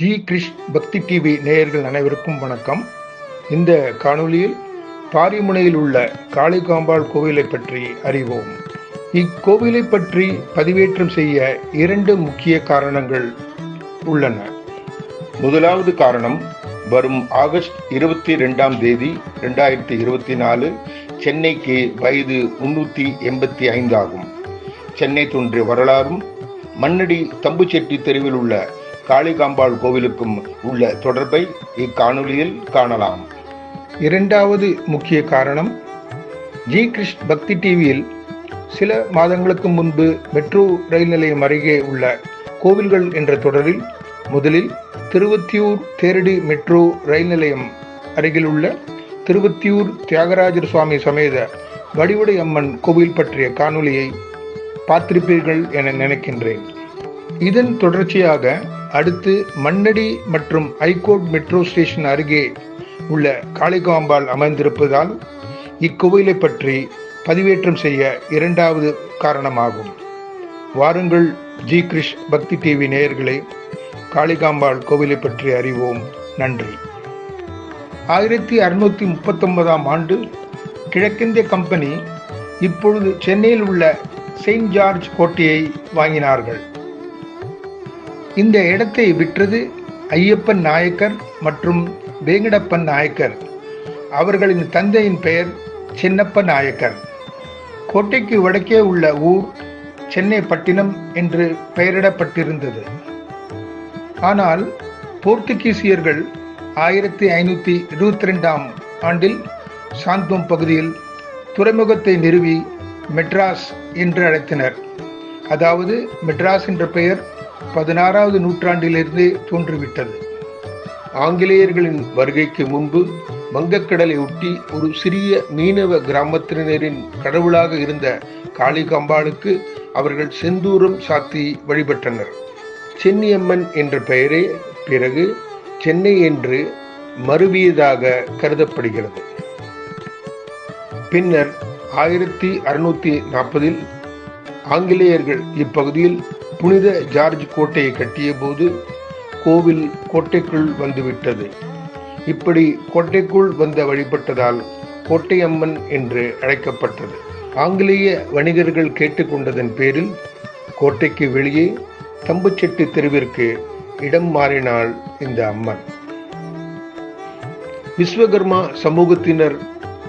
G. Girish பக்தி TV நேயர்கள் அனைவருக்கும் வணக்கம். இந்த காணொளியில் பாரிமுனையில் உள்ள காளிகாம்பாள் கோவிலை பற்றி அறிவோம். இக்கோவிலை பற்றி பதிவேற்றம் செய்ய இரண்டு முக்கிய காரணங்கள் உள்ளன. முதலாவது காரணம் வரும் ஆகஸ்ட் இருபத்தி ரெண்டாம் தேதி ரெண்டாயிரத்தி இருபத்தி நாலு சென்னைக்கு வயது முன்னூற்றி எண்பத்தி ஐந்து ஆகும். சென்னை தோன்றிய வரலாறும் மண்ணடி தம்புச்செட்டி தெருவில் உள்ள காளிகாம்பாள் கோவிலுக்கும் உள்ள தொடர்பை இக்காணொலியில் காணலாம். இரண்டாவது முக்கிய காரணம் ஜி கிருஷ் பக்தி டிவியில் சில மாதங்களுக்கு முன்பு மெட்ரோ ரயில் நிலையம் அருகே உள்ள கோவில்கள் என்ற தொடரில் முதலில் திருவத்தியூர் தேரடி மெட்ரோ ரயில் நிலையம் அருகில் உள்ள திருவத்தியூர் தியாகராஜர் சுவாமி சமேத வடிவுடை அம்மன் கோவில் பற்றிய காணொளியை பார்த்திருப்பீர்கள் என நினைக்கின்றேன். இதன் தொடர்ச்சியாக அடுத்து மண்ணடி மற்றும் ஐகோட் மெட்ரோ ஸ்டேஷன் அருகே உள்ள காளிகாம்பாள் அமைந்திருப்பதால் இக்கோவிலை பற்றி பதிவேற்றம் செய்ய இரண்டாவது காரணமாகும். வாருங்கள் ஜி. கிருஷ் பக்தி டிவி நேயர்களே காளிகாம்பாள் கோவிலை பற்றி அறிவோம். நன்றி. ஆயிரத்தி அறுநூத்தி முப்பத்தொன்பதாம் ஆண்டு கிழக்கிந்திய கம்பெனி இப்பொழுது சென்னையில் உள்ள செயின்ட் ஜார்ஜ் கோட்டையை வாங்கினார்கள். இந்த இடத்தை விற்றது ஐயப்பன் நாயக்கர் மற்றும் வேங்கடப்பன் நாயக்கர். அவர்களின் தந்தையின் பெயர் சின்னப்ப நாயக்கர். கோட்டைக்கு வடக்கே உள்ள ஊர் சென்னை பட்டினம் என்று பெயரிடப்பட்டிருந்தது. ஆனால் போர்த்துகீசியர்கள் ஆயிரத்தி ஐநூற்றி இருபத்தி ரெண்டாம் ஆண்டில் சாந்தோம் பகுதியில் துறைமுகத்தை நிறுவி மெட்ராஸ் என்று அழைத்தனர். அதாவது மெட்ராஸ் என்ற பெயர் பதினாறாவது நூற்றாண்டிலிருந்தே தோன்றிவிட்டது. ஆங்கிலேயர்களின் வருகைக்கு முன்பு வங்கக்கடலை ஒட்டி ஒரு சிறிய மீனவ கிராமத்தினரின் கடவுளாக இருந்த காளிகாம்பாளுக்கு அவர்கள் செந்தூரம் சாத்தி வழிபட்டனர். சென்னியம்மன் என்ற பெயரே பிறகு சென்னை என்று மறுவியதாக கருதப்படுகிறது. பின்னர் ஆயிரத்தி அறுநூத்தி நாற்பதில் ஆங்கிலேயர்கள் இப்பகுதியில் புனித ஜார்ஜ் கோட்டையை கட்டிய போது கோவில் கோட்டைக்குள் வந்துவிட்டது. இப்படி கோட்டைக்குள் வந்த வழிபட்டதால் கோட்டையம்மன் என்று அழைக்கப்பட்டது. ஆங்கிலேய வணிகர்கள் கேட்டுக்கொண்டதன் பேரில் கோட்டைக்கு வெளியே தம்புச்செட்டு தெருவிற்கு இடம் மாறினாள் இந்த அம்மன். விஸ்வகர்மா சமூகத்தினர்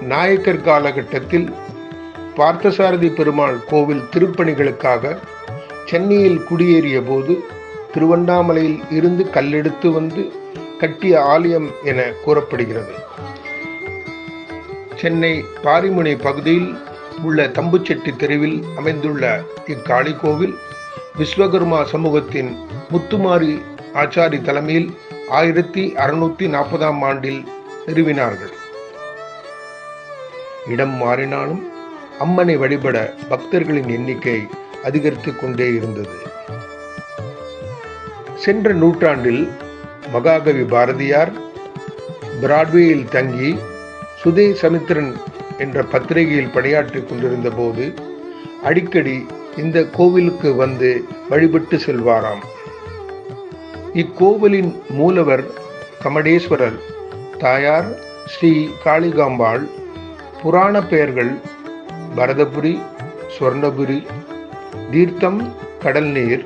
நாயக்கர் காலகட்டத்தில் பார்த்தசாரதி பெருமாள் கோவில் திருப்பணிகளுக்காக சென்னையில் குடியேறிய போது திருவண்ணாமலையில் இருந்து கல்லெடுத்து வந்து கட்டிய ஆலயம் என கூறப்படுகிறது. சென்னை பாரிமுனை பகுதியில் உள்ள தம்புச்செட்டி தெருவில் அமைந்துள்ள இக்காளி கோவில் விஸ்வகர்மா சமூகத்தின் முத்துமாரி ஆச்சாரி தலைமையில் ஆயிரத்தி அறுநூத்தி நாற்பதாம் ஆண்டில் நிறுவினார்கள். இடம் மாறினாலும் அம்மனை வழிபட பக்தர்களின் எண்ணிக்கை அதிகரித்து கொண்டே இருந்தது. சென்ற நூற்றாண்டில் மகாகவி பாரதியார் பிராட்வேயில் தங்கி சுதே சமித்திரன் என்ற பத்திரிகையில் பணியாற்றிக் கொண்டிருந்த போது அடிக்கடி இந்த கோவிலுக்கு வந்து வழிபட்டு செல்வாராம். இக்கோவிலின் மூலவர் கமடேஸ்வரர் தாயார் ஸ்ரீ காளிகாம்பாள் புராண பெயர்கள் பரதபுரி சுவர்ணபுரி தீர்த்தம் கடல் நீர்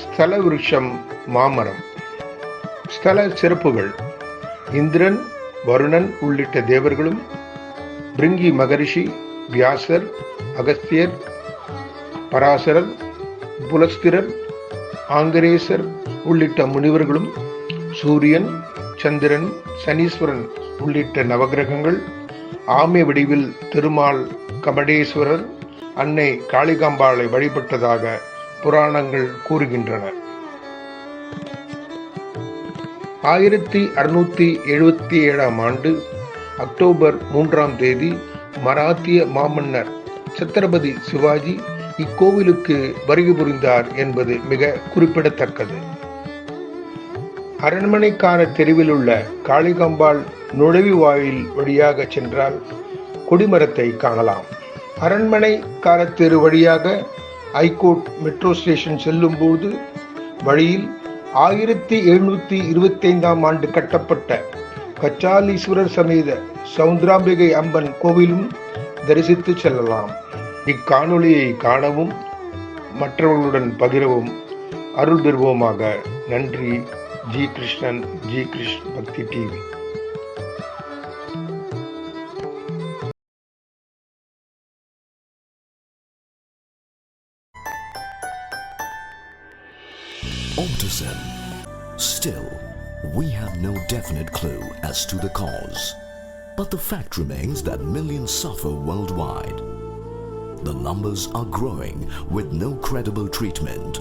ஸ்தல விருஷம் மாமரம். ஸ்தல சிறப்புகள் இந்திரன் வருணன் உள்ளிட்ட தேவர்களும் பிருங்கி மகரிஷி வியாசர் அகஸ்தியர் பராசரர் புலஸ்திரர் ஆங்கரேசர் உள்ளிட்ட முனிவர்களும் சூரியன் சந்திரன் சனீஸ்வரன் உள்ளிட்ட நவகிரகங்கள் ஆமை வடிவில் திருமால் கமடேஸ்வரர் அன்னை காளிகாம்பாளை வழிபட்டதாக புராணங்கள் கூறுகின்றன. ஆயிரத்தி அறுநூத்தி எழுபத்தி ஏழாம் ஆண்டு அக்டோபர் மூன்றாம் தேதி மராத்திய மாமன்னர் சத்ரபதி சிவாஜி இக்கோவிலுக்கு வருகை புரிந்தார் என்பது மிக குறிப்பிடத்தக்கது. அரண்மனைக்கான தெருவில் உள்ள காளிகம்பாள் நுழைவு வாயில் வழியாக சென்றால் கொடிமரத்தை காணலாம். அரண்மனை காரத்தெரு வழியாக ஐகோர்ட் மெட்ரோ ஸ்டேஷன் செல்லும்போது வழியில் ஆயிரத்தி எழுநூற்றி இருபத்தைந்தாம் ஆண்டு கட்டப்பட்ட கச்சாலீஸ்வரர் சமேத சவுந்தராம்பிகை அம்பன் கோவிலும் தரிசித்து செல்லலாம். இக்காணொளியை காணவும் மற்றவர்களுடன் பகிரவும் அருள் பெறுவோமாக. நன்றி. G Krishnan ji Krishna Bhakti TV. Autism. Still, we have no definite clue as to the cause. But the fact remains that millions suffer worldwide. The numbers are growing with no credible treatment.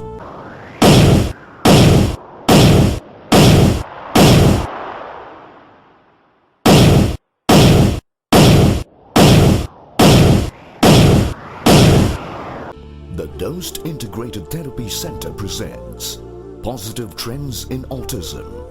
The Dosed Integrated Therapy Center presents Positive Trends in Autism.